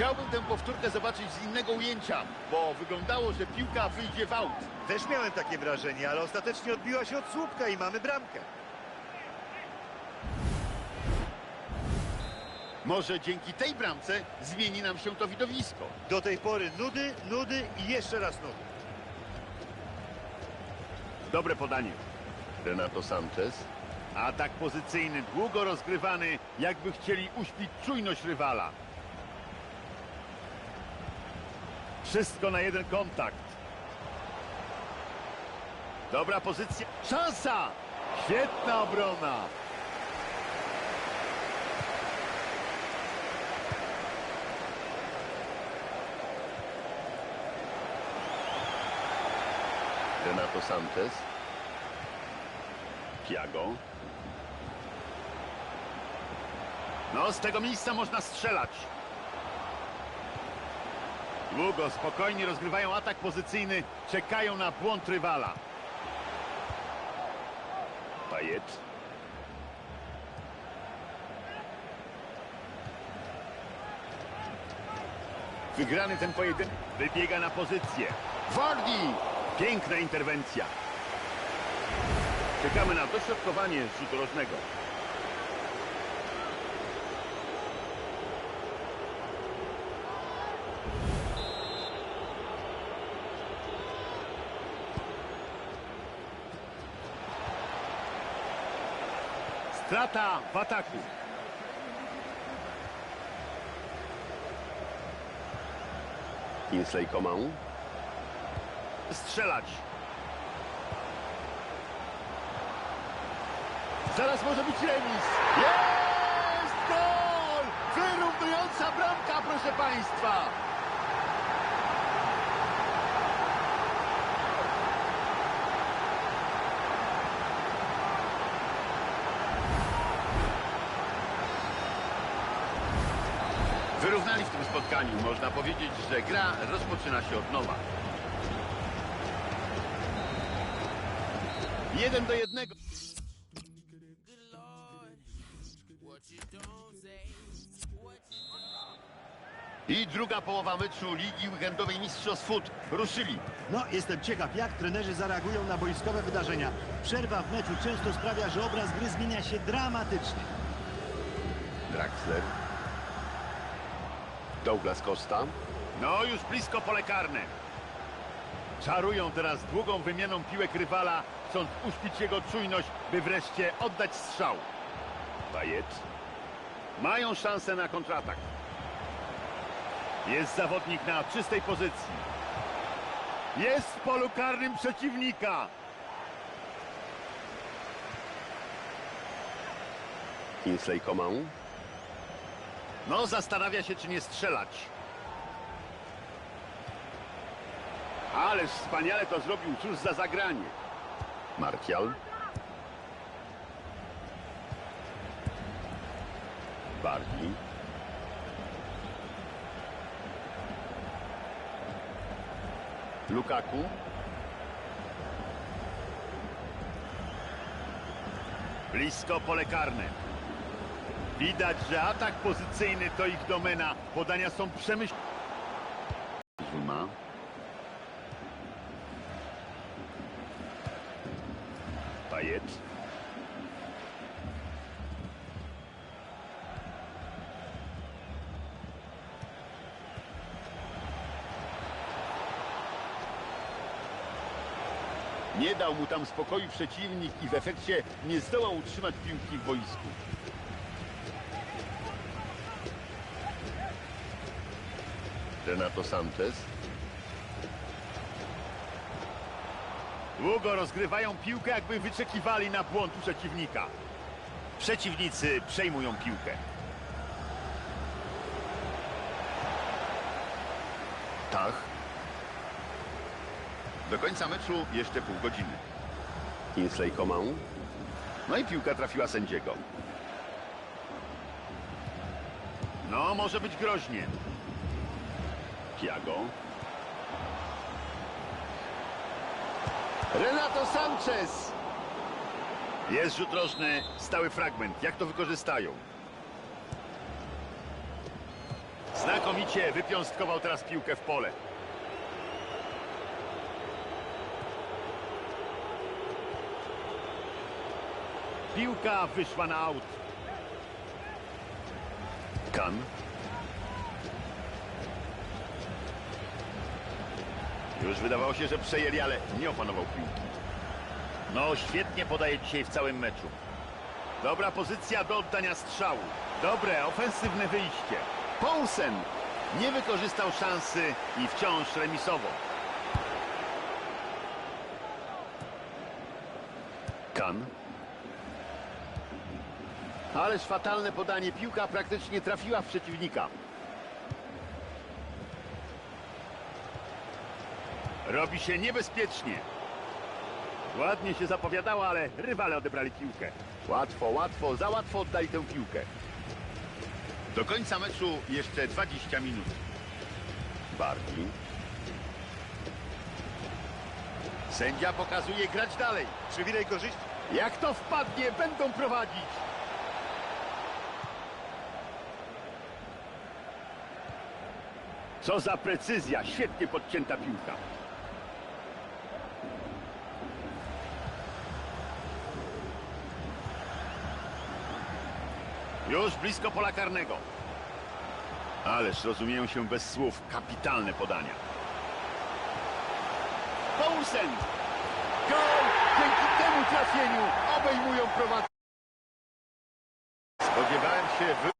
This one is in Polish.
Chciałbym tę powtórkę zobaczyć z innego ujęcia, bo wyglądało, że piłka wyjdzie w aut. Też miałem takie wrażenie, ale ostatecznie odbiła się od słupka i mamy bramkę. Może dzięki tej bramce zmieni nam się to widowisko. Do tej pory nudy, nudy i jeszcze raz nudy. Dobre podanie. Renato Sanchez. Atak pozycyjny, długo rozgrywany, jakby chcieli uśpić czujność rywala. Wszystko na jeden kontakt. Dobra pozycja. Szansa! Świetna obrona. Renato Sanchez. Tiago. No, z tego miejsca można strzelać. Długo, spokojnie rozgrywają atak pozycyjny, czekają na błąd rywala. Payet. Wygrany ten pojedynek. Wybiega na pozycję. Wardi! Piękna interwencja. Czekamy na dośrodkowanie z rzutu rożnego. Strata w ataku. Kinsley Coman. Strzelać. Zaraz może być remis. Jest gol! Wyrównująca bramka, proszę Państwa. Wyrównali w tym spotkaniu. Można powiedzieć, że gra rozpoczyna się od nowa. Jeden do jednego. I druga połowa meczu Ligi Weekendowej Mistrzostw Foot. Ruszyli. No, jestem ciekaw, jak trenerzy zareagują na boiskowe wydarzenia. Przerwa w meczu często sprawia, że obraz gry zmienia się dramatycznie. Draxler. Douglas Costa. No, już blisko pole karne. Czarują teraz długą wymianą piłek rywala, chcąc uśpić jego czujność, by wreszcie oddać strzał. Bajet. Mają szansę na kontratak. Jest zawodnik na czystej pozycji. Jest w polu karnym przeciwnika. Kinsley Coman. No, zastanawia się, czy nie strzelać. Ależ wspaniale to zrobił, cóż za zagranie. Martial. Bardi. Lukaku. Blisko pole karne. Widać, że atak pozycyjny to ich domena. Podania są przemyślane. Zuma. Payet. Nie dał mu tam spokoju przeciwnik i w efekcie nie zdołał utrzymać piłki w boisku. Renato Sanchez. Długo rozgrywają piłkę, jakby wyczekiwali na błąd przeciwnika. Przeciwnicy przejmują piłkę. Tak. Do końca meczu jeszcze pół godziny. Kinsley Coman. No i piłka trafiła sędziego. No, może być groźnie. Tiago. Renato Sanchez! Jest rzut rożny, stały fragment. Jak to wykorzystają? Znakomicie wypiąstkował teraz piłkę w pole. Piłka wyszła na aut. Kan. Już wydawało się, że przejęli, ale nie opanował piłki. No, świetnie podaje dzisiaj w całym meczu. Dobra pozycja do oddania strzału. Dobre, ofensywne wyjście. Poulsen nie wykorzystał szansy i wciąż remisowo. Kan. Ależ fatalne podanie. Piłka praktycznie trafiła w przeciwnika. Robi się niebezpiecznie. Ładnie się zapowiadała, ale rywale odebrali piłkę. Łatwo, łatwo, za łatwo oddali tę piłkę. Do końca meczu jeszcze 20 minut. Bardi. Sędzia pokazuje grać dalej. Przywilej korzyści. Jak to wpadnie, będą prowadzić. Co za precyzja, świetnie podcięta piłka. Już blisko pola karnego. Ależ rozumieją się bez słów. Kapitalne podania. Poulsen! Gol! Dzięki temu trafieniu obejmują prowadzenie. Spodziewałem się wy...